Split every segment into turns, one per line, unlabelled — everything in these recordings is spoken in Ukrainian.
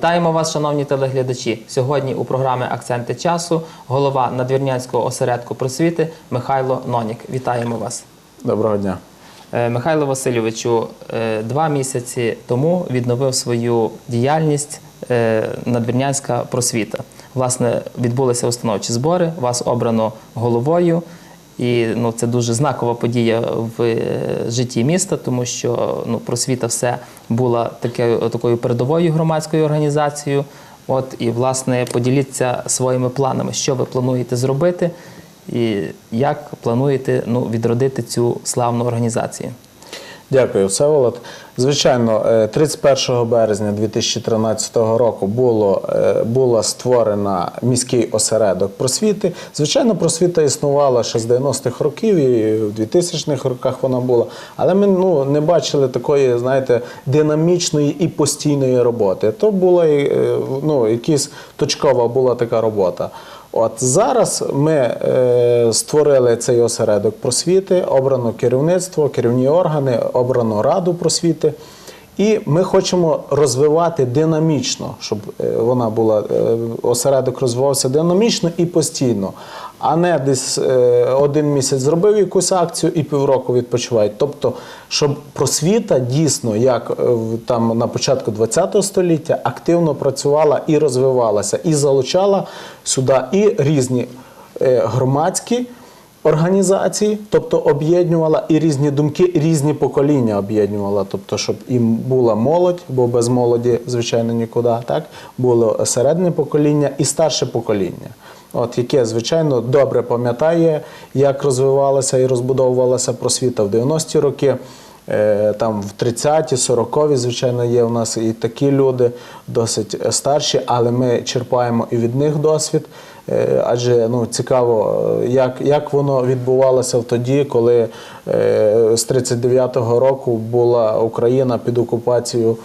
Вітаємо вас, шановні телеглядачі. Сьогодні у програмі Акценти часу голова надвірнянського осередку просвіти Михайло Нонік. Вітаємо вас.
Доброго дня.
Е, Михайло Васильовичу, е, два місяці тому відновив свою діяльність е, надвірнянська просвіта. Власне, відбулися установчі збори, вас обрано головою. І ну, це дуже знакова подія в е, житті міста, тому що ну, просвіта все була таке, такою передовою громадською організацією. От і власне поділіться своїми планами, що ви плануєте зробити, і як плануєте ну, відродити цю славну організацію.
Дякую, Всеволод. Звичайно, е, 31 березня 2013 року було, е, була створена міський осередок просвіти. Звичайно, просвіта існувала ще з 90-х років і в 2000-х роках вона була. Але ми ну, не бачили такої, знаєте, динамічної і постійної роботи. То була е, ну, якась точкова була така робота. От зараз ми е, створили цей осередок просвіти, обрано керівництво, керівні органи, обрано раду просвіти. І ми хочемо розвивати динамічно, щоб е, вона була е, осередок розвивався динамічно і постійно, а не десь е, один місяць зробив якусь акцію і півроку відпочивають. Тобто, щоб просвіта дійсно, як е, там на початку ХХ століття, активно працювала і розвивалася, і залучала сюди і різні е, громадські організації, тобто об'єднувала і різні думки, і різні покоління об'єднувала, тобто, щоб їм була молодь, бо без молоді, звичайно, нікуди, так було середнє покоління і старше покоління. От яке, звичайно, добре пам'ятає, як розвивалася і розбудовувалася просвіта в 90-ті роки. Е, Там в 30-ті, 40-ві, звичайно, є у нас і такі люди, досить старші, але ми черпаємо і від них досвід. Е, Адже ну, цікаво, як, як воно відбувалося в тоді, коли е, з 39-го року була Україна під окупацією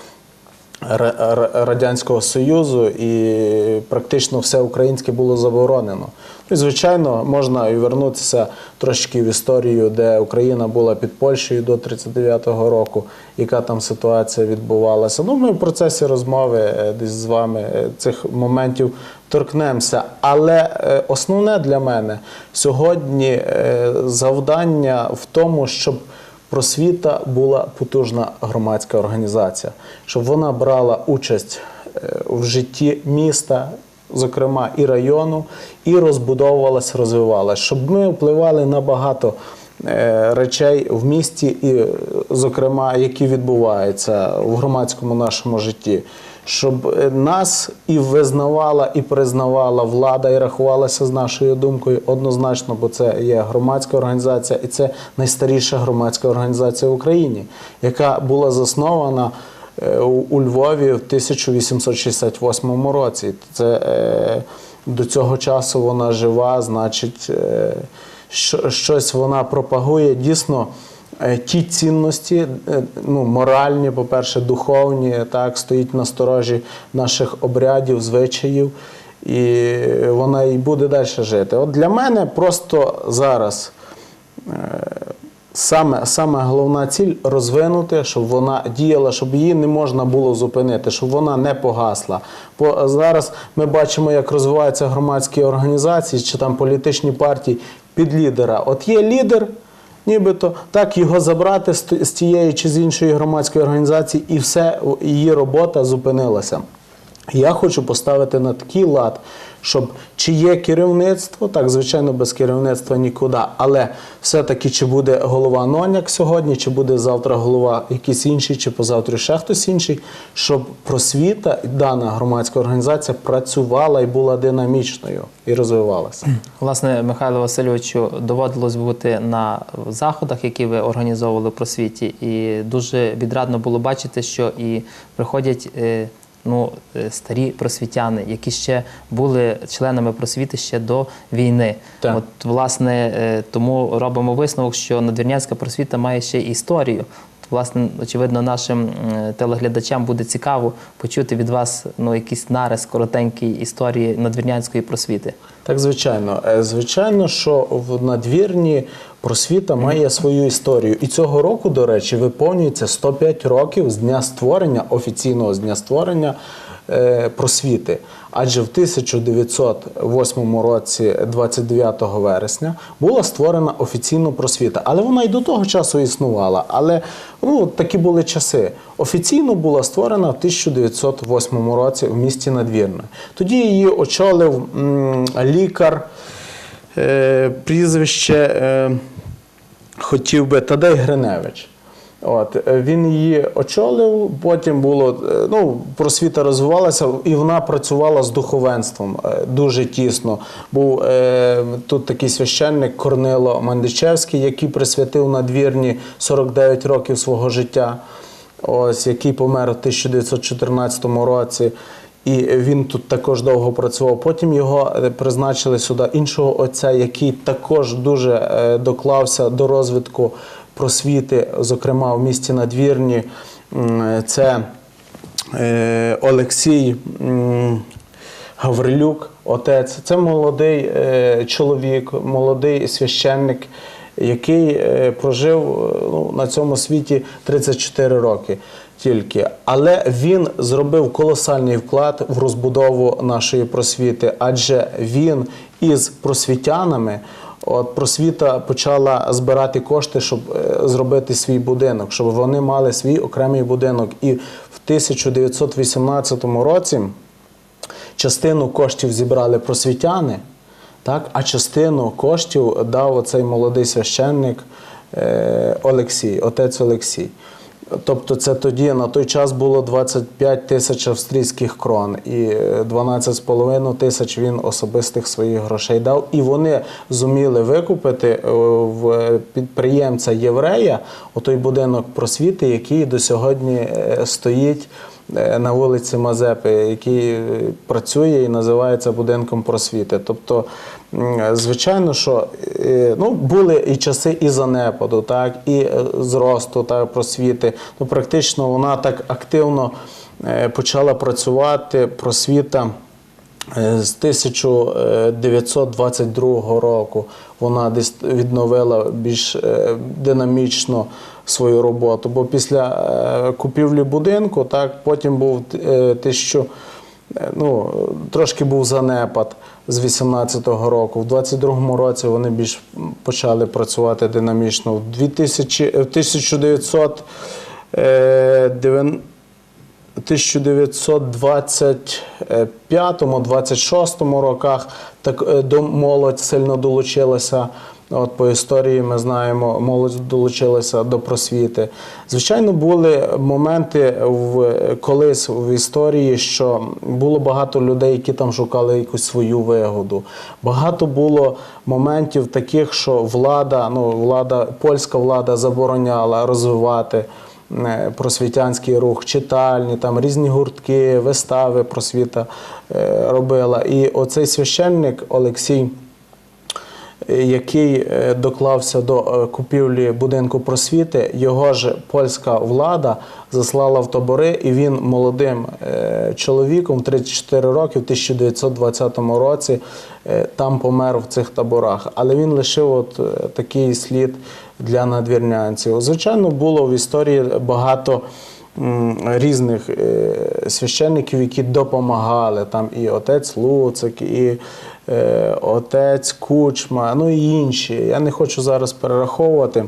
Радянського Союзу і практично все українське було заборонено. Ну, і, звичайно, можна вернутися трошки в історію, де Україна була під Польщею до 39-го року, яка там ситуація відбувалася. Ну, ми в процесі розмови е, десь з вами е, цих моментів торкнемося. Але е, основне для мене сьогодні завдання в тому, щоб Просвіта була потужна громадська організація, щоб вона брала участь е, в житті міста, зокрема і району, і розбудовувалась, розвивалась, щоб ми впливали на багато е, речей в місті, і, зокрема, які відбуваються в громадському нашому житті. Щоб е, нас і визнавала, і признавала влада, і рахувалася з нашою думкою однозначно, бо це є громадська організація, і це найстаріша громадська організація в Україні, яка була заснована е, у Львові в 1868 році. Це е, до цього часу вона жива, значить, що- щось вона пропагує дійсно. Е, Ті цінності, е, ну, моральні, по-перше, духовні, так, стоїть на сторожі наших обрядів, звичаїв, і вона і буде далі жити. От для мене просто зараз е, саме, саме головна ціль розвинути, щоб вона діяла, щоб її не можна було зупинити, щоб вона не погасла. Бо зараз ми бачимо, як розвиваються громадські організації чи там політичні партії під лідера. От є лідер. Нібито так його забрати з тієї чи з іншої громадської організації, і все її робота зупинилася. Я хочу поставити на такий лад, щоб чи є керівництво, так звичайно, без керівництва нікуди, але все-таки чи буде голова Ноняк сьогодні, чи буде завтра голова якийсь інший, чи позавтра ще хтось інший, щоб просвіта дана громадська організація працювала і була динамічною і розвивалася.
Власне, Михайло Васильовичу доводилось бути на заходах, які ви організовували про світі, і дуже відрадно було бачити, що і приходять. Ну, е, старі просвітяни, які ще були членами просвіти ще до війни.
Так.
От, власне, е, тому робимо висновок, що надвірнянська просвіта має ще історію. Власне, очевидно, нашим телеглядачам буде цікаво почути від вас ну, якийсь нарис коротенький історії надвірнянської просвіти.
Так, звичайно. Е, Звичайно, що в надвірні просвіта має свою історію. І цього року, до речі, виповнюється 105 років з дня створення, офіційного з дня створення е, просвіти. Адже в 1908 році, 29 вересня, була створена офіційно просвіта. Але вона і до того часу існувала. Але ну, такі були часи. Офіційно була створена в 1908 році в місті Надвірне. Тоді її очолив м, лікар, е, прізвище е, хотів би Тадей Гриневич. От, він її очолив, потім було, е, ну, просвіта розвивалася, і вона працювала з духовенством е, дуже тісно. Був е, тут такий священник Корнило Мандичевський, який присвятив надвірні 49 років свого життя, ось, який помер у 1914 році. І він тут також довго працював. Потім його е, призначили сюди іншого отця, який також дуже доклався до розвитку просвіти, зокрема в місті Надвірні. Це е, Олексій Гаврилюк, отець. Це молодий е, чоловік, молодий священник, який е, прожив ну, на цьому світі 34 роки тільки. Але він зробив колосальний вклад в розбудову нашої просвіти, адже він із просвітянами. От просвіта почала збирати кошти, щоб е, зробити свій будинок, щоб вони мали свій окремий будинок. І в 1918 році частину коштів зібрали просвітяни, так, а частину коштів дав оцей молодий священник е, Олексій, отець Олексій. Тобто це тоді на той час було 25 тисяч австрійських крон і е, 12,5 тисяч він особистих своїх грошей дав. І вони зуміли викупити е, в підприємця єврея отой будинок просвіти, який до сьогодні е, стоїть е, на вулиці Мазепи, який е, працює і називається будинком просвіти. Тобто, звичайно, що е, ну, були і часи і занепаду, так, і е, зросту так, просвіти. Ну, практично вона так активно е, почала працювати просвіта. Е, З 1922 року вона відновила більш е, динамічно свою роботу. Бо після е, купівлі будинку, так, потім був е, тисячу, е, ну, трошки був занепад з 18-го року. В 22-му році вони більш почали працювати динамічно. В 2000, в 1900 е, 1925-26 роках так е, до молодь сильно долучилася. От по історії ми знаємо, молодь долучилася до просвіти. Звичайно, були моменти в колись в історії, що було багато людей, які там шукали якусь свою вигоду. Багато було моментів таких, що влада, ну влада, польська влада забороняла розвивати просвітянський рух, читальні, там різні гуртки, вистави просвіта е, робила. І оцей священник Олексій, е, який е, доклався до е, купівлі будинку просвіти, його ж польська влада заслала в табори, і він молодим е, чоловіком 34 роки в 1920 році е, там помер в цих таборах. Але він лишив от е, такий слід для надвірнянців. Звичайно, було в історії багато різних е, священників, які допомагали. Там і отець Луцик, і е, отець Кучма, ну і інші. Я не хочу зараз перераховувати.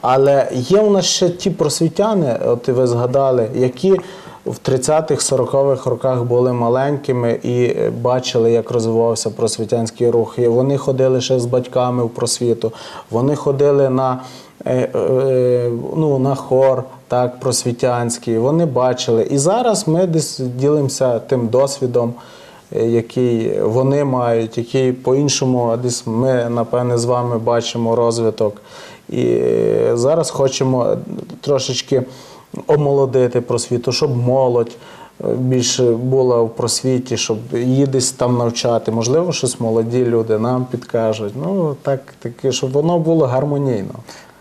Але є у нас ще ті просвітяни, от ви згадали, які в 30-х, 40-х роках були маленькими і е, бачили, як розвивався просвітянський рух. І вони ходили ще з батьками в просвіту, вони ходили на, е, е, ну, на хор так, просвітянський, вони бачили. І зараз ми десь ділимося тим досвідом. Який вони мають, який по-іншому десь ми, напевне, з вами бачимо розвиток. І зараз хочемо трошечки омолодити просвіту, щоб молодь е, більше була в просвіті, щоб її десь там навчати. Можливо, щось молоді люди нам підкажуть. Ну так, таке, щоб воно було гармонійно.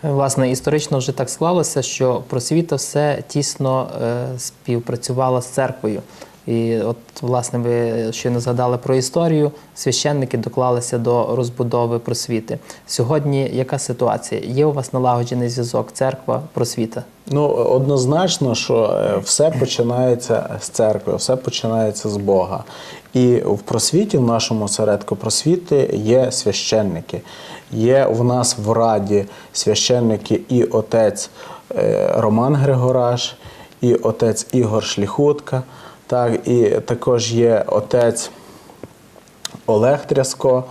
Власне, історично вже так склалося, що просвіта все тісно е, співпрацювала з церквою. І от, власне, ви щойно згадали про історію, священники доклалися до розбудови просвіти. Сьогодні яка ситуація? Є у вас налагоджений зв'язок церква, просвіта?
Ну, однозначно, що е, все починається з церкви, все починається з Бога. І в просвіті, в нашому осередку просвіти, є священники. Є в нас в раді священники і отець е, Роман Григораш, і отець Ігор Шліхутка, так, і також є отець Олег Тряско.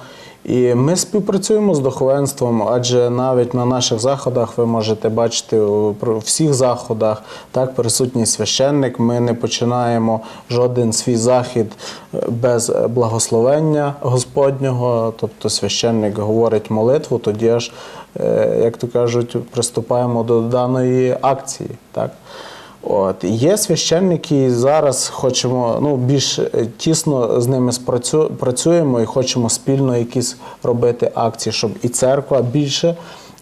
І ми співпрацюємо з духовенством, адже навіть на наших заходах ви можете бачити у всіх заходах так присутній священник. Ми не починаємо жоден свій захід е, без благословення Господнього. Тобто священник говорить молитву, тоді аж, е, як то кажуть, приступаємо до даної акції. Так? От є священники, і зараз хочемо ну більш е, тісно з ними спрацю, працюємо і хочемо спільно якісь робити акції, щоб і церква більше.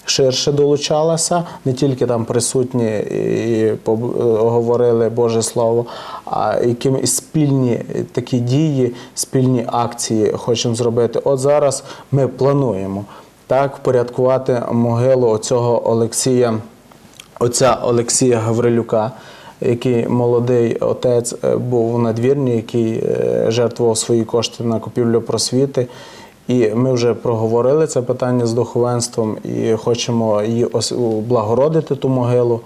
Ширше долучалася, не тільки там присутні і е, говорили Боже Слово, а якими спільні такі дії, спільні акції хочемо зробити. От зараз ми плануємо так впорядкувати могилу оцього Олексія отця Олексія Гаврилюка, який молодий отець е, був у надвірні, який е, жертвував свої кошти на купівлю просвіти. І ми вже проговорили це питання з духовенством і хочемо її облагородити ту могилу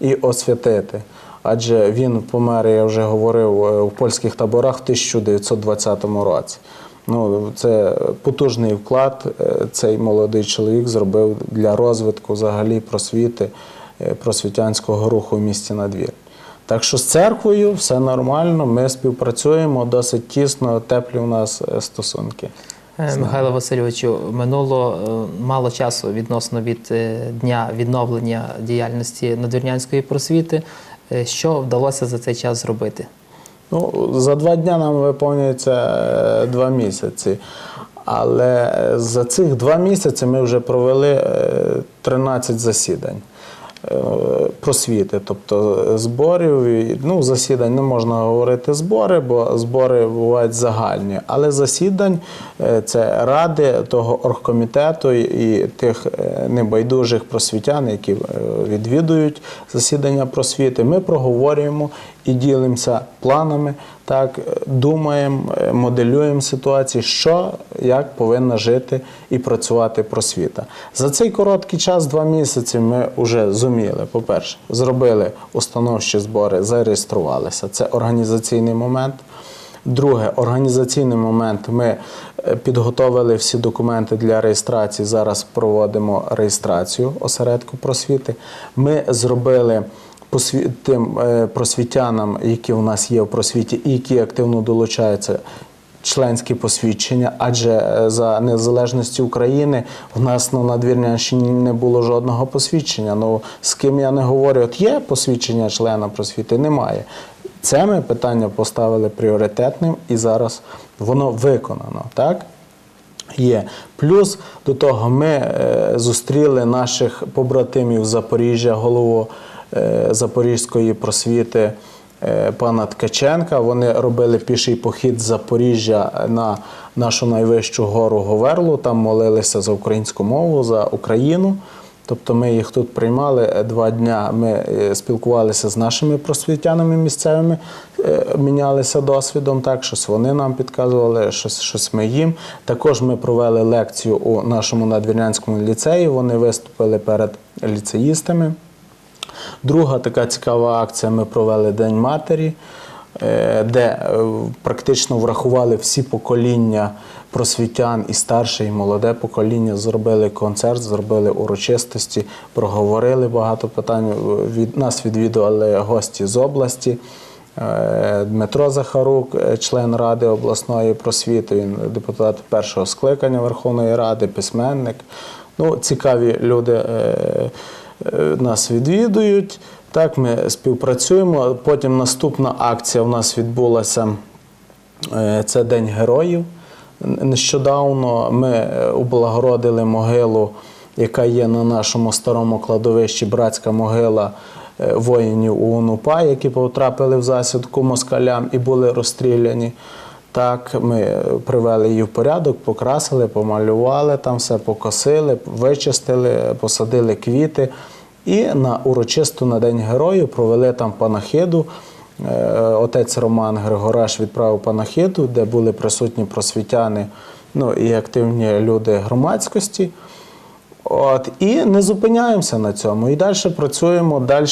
і освятити. Адже він помер, я вже говорив, е, у польських таборах в 1920 році. Ну, це потужний вклад. е, Цей молодий чоловік зробив для розвитку взагалі просвіти е, просвітянського руху в місті Надвір. Так що з церквою все нормально, ми співпрацюємо досить тісно, теплі у нас е, стосунки.
Е, Михайло Васильовичу, минуло е, мало часу відносно від дня відновлення діяльності надвірнянської просвіти. Що вдалося за цей час зробити?
Ну, за два дні нам виповнюється два місяці. Але за цих два місяці ми вже провели е, 13 засідань просвіти, тобто зборів. Ну, засідань не можна говорити збори, бо збори бувають загальні. Але засідань е, це ради того оргкомітету і тих е, небайдужих просвітян, які е, відвідують засідання просвіти. Ми проговорюємо і ділимося планами, так е, думаємо, е, моделюємо ситуації, що як повинна жити і працювати просвіта. За цей короткий час, два місяці, ми вже зуміли. По-перше, зробили установчі збори, зареєструвалися. Це організаційний момент. Друге, організаційний момент. Ми е, підготовили всі документи для реєстрації. Зараз проводимо реєстрацію осередку просвіти. Ми зробили тим е, просвітянам, які у нас є в просвіті, і які активно долучаються. Членські посвідчення, адже е, за незалежності України в нас на Двірнянщині не було жодного посвідчення. Ну з ким я не говорю, от є посвідчення члена просвіти, немає. Це ми питання поставили пріоритетним і зараз воно виконано. Так? Є. Плюс до того ми е, зустріли наших побратимів Запоріжжя, голову Запорізької просвіти е, пана Ткаченка. Вони робили піший похід з Запоріжжя на нашу найвищу гору Говерлу. Там молилися за українську мову, за Україну. Тобто ми їх тут приймали е, два дня. Ми е, спілкувалися з нашими просвітянами місцевими, е, мінялися досвідом. Так, щось вони нам підказували, щось, щось ми їм. Також ми провели лекцію у нашому надвірнянському ліцеї. Вони виступили перед ліцеїстами. Друга така цікава акція. Ми провели День матері, е, де е, практично врахували всі покоління просвітян і старше, і молоде покоління. Зробили концерт, зробили урочистості, проговорили багато питань. Від нас відвідували гості з області. Е, Дмитро Захарук, е, член Ради обласної просвіти, він депутат першого скликання Верховної Ради, письменник. Ну, цікаві люди е, е, нас відвідують. Так, ми співпрацюємо. Потім наступна акція у нас відбулася. Е, Це День героїв. Нещодавно ми е, облагородили могилу, яка є на нашому старому кладовищі, братська могила е, воїнів УНУПА, які потрапили в засідку москалям і були розстріляні. Так, ми е, привели її в порядок, покрасили, помалювали, там все покосили, вичистили, посадили квіти. І на урочисту на День Героїв провели там панахиду. Е, Отець Роман Григораш відправив панахиду, де були присутні просвітяни ну, і активні люди громадськості. От, і не зупиняємося на цьому. І далі працюємо, далі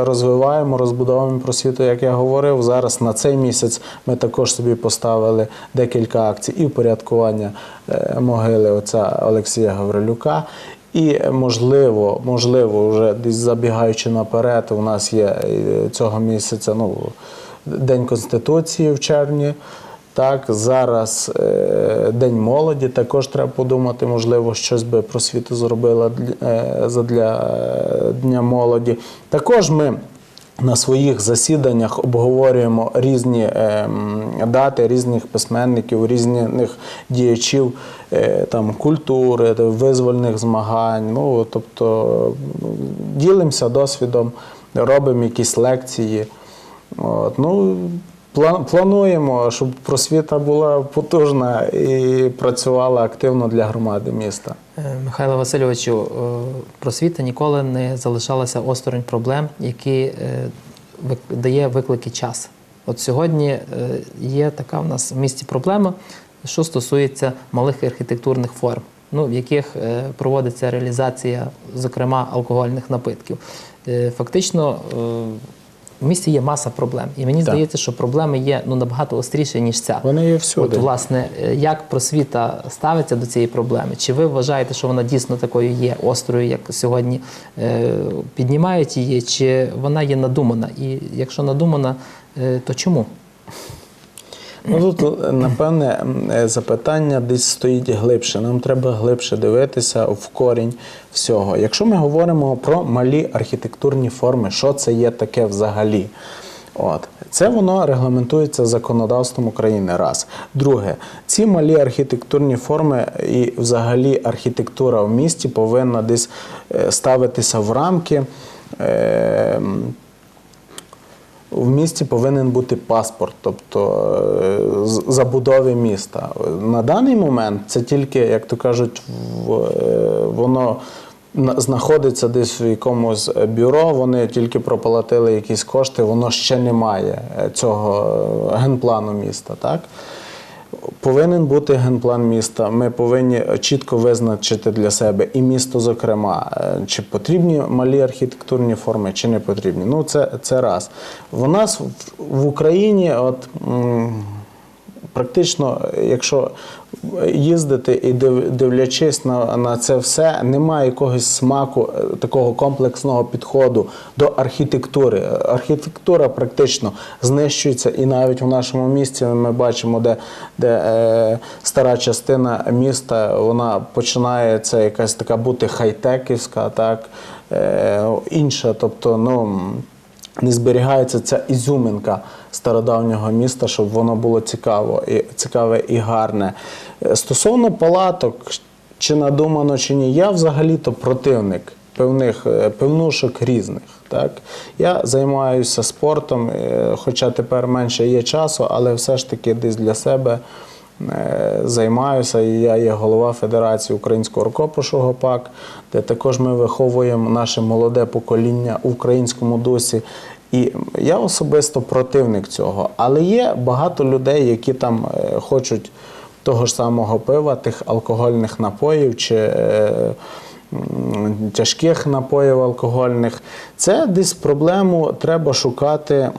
розвиваємо, розбудовуємо просвіту, як я говорив. Зараз на цей місяць ми також собі поставили декілька акцій і впорядкування е, могили отця Олексія Гаврилюка. І можливо, можливо, вже десь забігаючи наперед, у нас є е, цього місяця ну, День Конституції в червні. Так, зараз е, День молоді. Також треба подумати, можливо, щось би просвіта зробила для, е, задля е, Дня молоді. Також ми на своїх засіданнях обговорюємо різні е, дати різних письменників, різних діячів е, там, культури, визвольних змагань. Ну, тобто ділимося досвідом, робимо якісь лекції. От, ну, плануємо, щоб просвіта була потужна і працювала активно для громади міста.
Е, Михайло Васильовичу, е, просвіта ніколи не залишалася осторонь проблем, які е, дає виклики час. От сьогодні є така в нас в місті проблема, що стосується малих архітектурних форм, ну, в яких проводиться реалізація, зокрема, алкогольних напитків. Фактично, в місті є маса проблем. І мені
Так.
здається, що проблеми є ну, набагато остріші, ніж ця.
Вони є всюди.
От, власне, як просвіта ставиться до цієї проблеми? Чи ви вважаєте, що вона дійсно такою є острою, як сьогодні е, піднімають її, чи вона є надумана? І якщо надумана, е, то чому?
Ну тут, е, напевне, е, запитання десь стоїть глибше. Нам треба глибше дивитися в корінь всього. Якщо ми говоримо про малі архітектурні форми, що це є таке взагалі? От. Це воно регламентується законодавством України. Раз. Друге, ці малі архітектурні форми і взагалі архітектура в місті повинна десь е, ставитися в рамки. В місті повинен бути паспорт, тобто е, забудови міста. На даний момент це тільки, як то кажуть, е, воно знаходиться десь в якомусь бюро, вони тільки проплатили якісь кошти, воно ще не має е, цього генплану міста. Так? Повинен бути генплан міста. Ми повинні чітко визначити для себе і місто, зокрема, е, чи потрібні малі архітектурні форми, чи не потрібні. Ну, це, це раз. В нас в, Україні, от практично, якщо їздити і дивлячись на, на це все, немає якогось смаку е, такого комплексного підходу до архітектури. Архітектура практично знищується, і навіть в нашому місті ми бачимо, де, де е, стара частина міста вона починає це якась така бути хай-теківська, так е, інша, тобто, ну не зберігається ця ізюминка стародавнього міста, щоб воно було цікаво і цікаве і гарне. Е, Стосовно палаток, чи надумано, чи ні, я взагалі-то противник певних е, певнушок різних. Так? Я займаюся спортом, е, хоча тепер менше є часу, але все ж таки десь для себе займаюся. Я є голова Федерації українського рукопишу ПАК, де також ми виховуємо наше молоде покоління в українському дусі. І я особисто противник цього. Але є багато людей, які там е, хочуть того ж самого пива, тих алкогольних напоїв чи е, тяжких напоїв алкогольних. Це десь проблему треба шукати.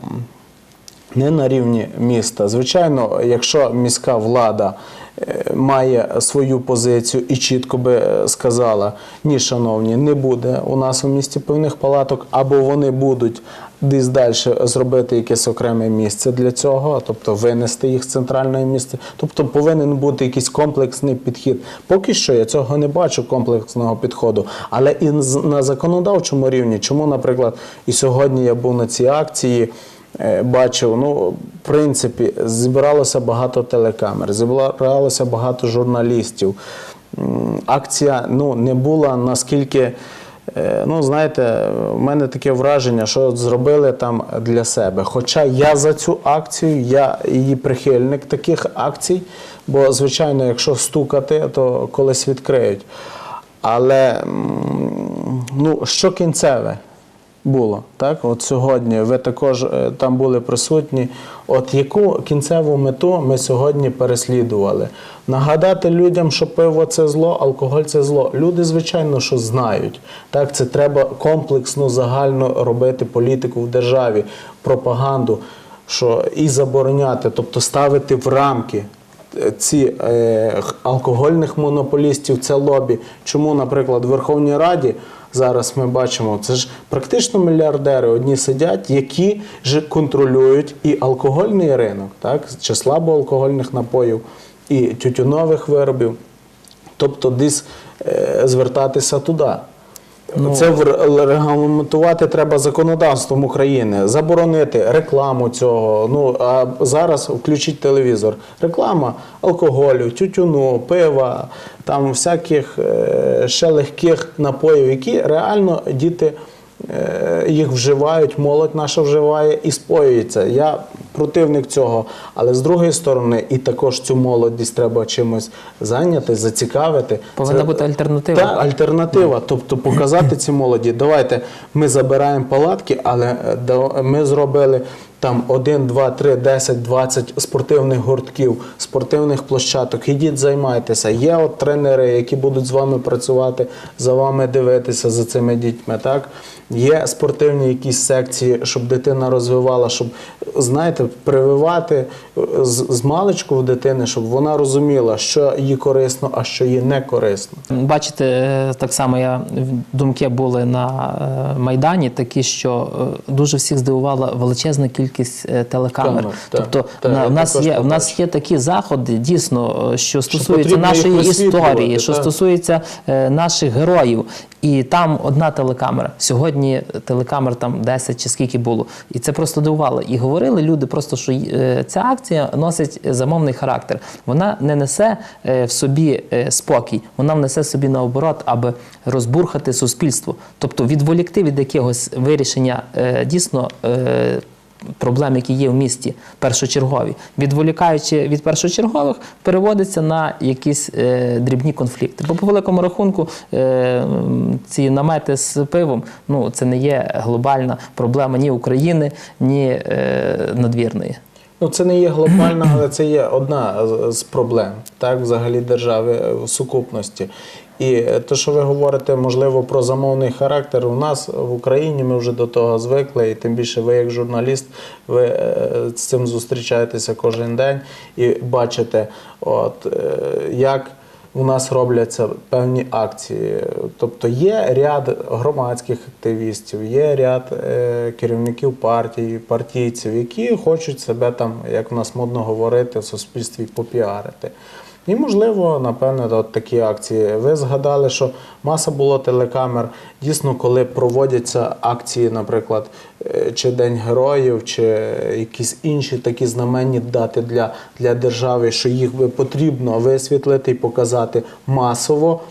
не на рівні міста. Звичайно, якщо міська влада має свою позицію і чітко би е, сказала: ні, шановні, не буде у нас у місті певних палаток, або вони будуть десь далі зробити якесь окреме місце для цього, тобто винести їх з центрального місця. Тобто повинен бути якийсь комплексний підхід. Поки що я цього не бачу комплексного підходу, але і на законодавчому рівні, чому, наприклад, і сьогодні я був на цій акції. Е, бачив, ну, в принципі, зібралося багато телекамер, зібралося багато журналістів. Акція ну, не була наскільки. е, Ну, знаєте, в мене таке враження, що зробили там для себе. Хоча я за цю акцію, я її прихильник таких акцій, бо, звичайно, якщо стукати, то колись відкриють. Але ну, що кінцеве було? Так? От сьогодні ви також е, там були присутні. От яку кінцеву мету ми сьогодні переслідували? Нагадати людям, що пиво це зло, алкоголь це зло. Люди, звичайно, що знають. Так, це треба комплексно, загально робити політику в державі, пропаганду, що і забороняти, тобто ставити в рамки ці е, алкогольних монополістів, це лобі. Чому, наприклад, в Верховній Раді зараз ми бачимо, це ж практично мільярдери одні сидять, які ж контролюють і алкогольний ринок, так, чи слабоалкогольних напоїв, і тютюнових виробів. Тобто десь е, звертатися туди. Це в- регламентувати треба законодавством України, заборонити рекламу цього. Ну а зараз включіть телевізор. Реклама алкоголю, тютюну, пива, там всяких е, ще легких напоїв, які реально діти їх вживають, молодь наша вживає і споюється. Я противник цього. Але з другої сторони, і також цю молодість треба чимось зайняти, зацікавити.
Повинна
Це-
бути альтернатива.
Так, альтернатива. Тобто показати цій молоді, давайте ми забираємо палатки, але е, ми зробили там 1, 2, 3, 10, 20 спортивних гуртків, спортивних площадок. Ідіть, займайтеся. Є от тренери, які будуть з вами працювати, за вами дивитися за цими дітьми. Так? Є спортивні якісь секції, щоб дитина розвивала, щоб, знаєте, прививати е, з, з маличку в дитини, щоб вона розуміла, що їй корисно, а що їй не корисно.
Бачите, е, так само я думки були на е, майдані, такі, що дуже всіх здивувала величезна кількість е, телекамер.
Камер,
тобто
так,
на, в нас є в нас є такі заходи, дійсно, е, що стосуються нашої історії, що
так.
стосується е, наших героїв. І там одна телекамера. Сьогодні телекамер там 10 чи скільки було. І це просто дивувало. І говорили люди просто, що ця акція носить замовний характер. Вона не несе в собі спокій, вона внесе собі наоборот, аби розбурхати суспільство. Тобто відволікти від якогось вирішення дійсно. Проблем, які є в місті, першочергові, відволікаючи від першочергових, переводиться на якісь е, дрібні конфлікти. Бо по великому рахунку е, ці намети з пивом ну це не є глобальна проблема ні України, ні е, надвірної.
Ну, це не є глобальна, але це є одна з- з проблем так, взагалі держави е, в сукупності. І е, те, що ви говорите, можливо, про замовний характер, у нас в Україні ми вже до того звикли, і тим більше ви, як журналіст, ви е, з цим зустрічаєтеся кожен день і бачите, от, е, як у нас робляться певні акції. Тобто є ряд громадських активістів, є ряд е, керівників партій, партійців, які хочуть себе там, як у нас модно говорити, в суспільстві попіарити. І, можливо, напевне, от такі акції. Ви згадали, що маса було телекамер. Дійсно, коли проводяться акції, наприклад, е, чи День Героїв, чи якісь інші такі знаменні дати для, для держави, що їх би потрібно висвітлити і показати масово.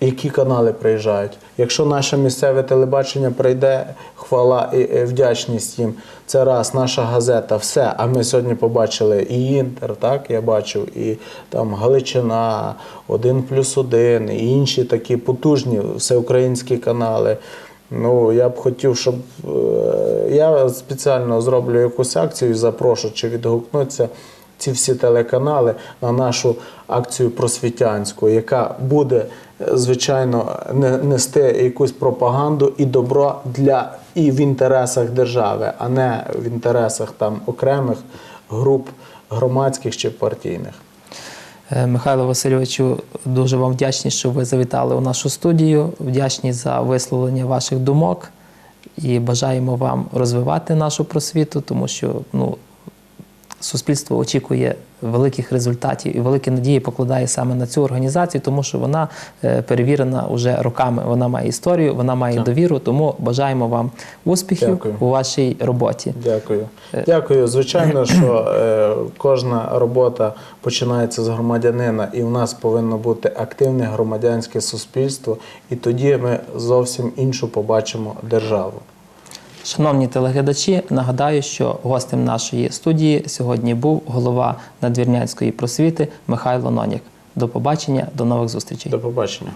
Які канали приїжджають? Якщо наше місцеве телебачення прийде, хвала і вдячність їм. Це раз, наша газета, все. А ми сьогодні побачили і Інтер, так я бачив, і там Галичина, один плюс один, і інші такі потужні всеукраїнські канали. Ну, я б хотів, щоб е, я спеціально зроблю якусь акцію і запрошу, чи відгукнуться ці всі телеканали на нашу акцію просвітянську, яка буде, звичайно, не- нести якусь пропаганду і добро для і в інтересах держави, а не в інтересах там окремих груп громадських чи партійних.
Е, Михайло Васильовичу, дуже вам вдячні, що ви завітали у нашу студію. Вдячні за висловлення ваших думок і бажаємо вам розвивати нашу просвіту, тому що ну, суспільство очікує великих результатів і великі надії покладає саме на цю організацію, тому що вона е, перевірена вже роками. Вона має історію, вона має довіру. Тому бажаємо вам успіхів
Дякую.
у вашій роботі.
Дякую. Дякую. Звичайно, що е, кожна робота починається з громадянина, і в нас повинно бути активне громадянське суспільство, і тоді ми зовсім іншу побачимо державу.
Шановні телеглядачі, нагадаю, що гостем нашої студії сьогодні був голова надвірнянської просвіти Михайло Нонік. До побачення, до нових зустрічей.
До побачення.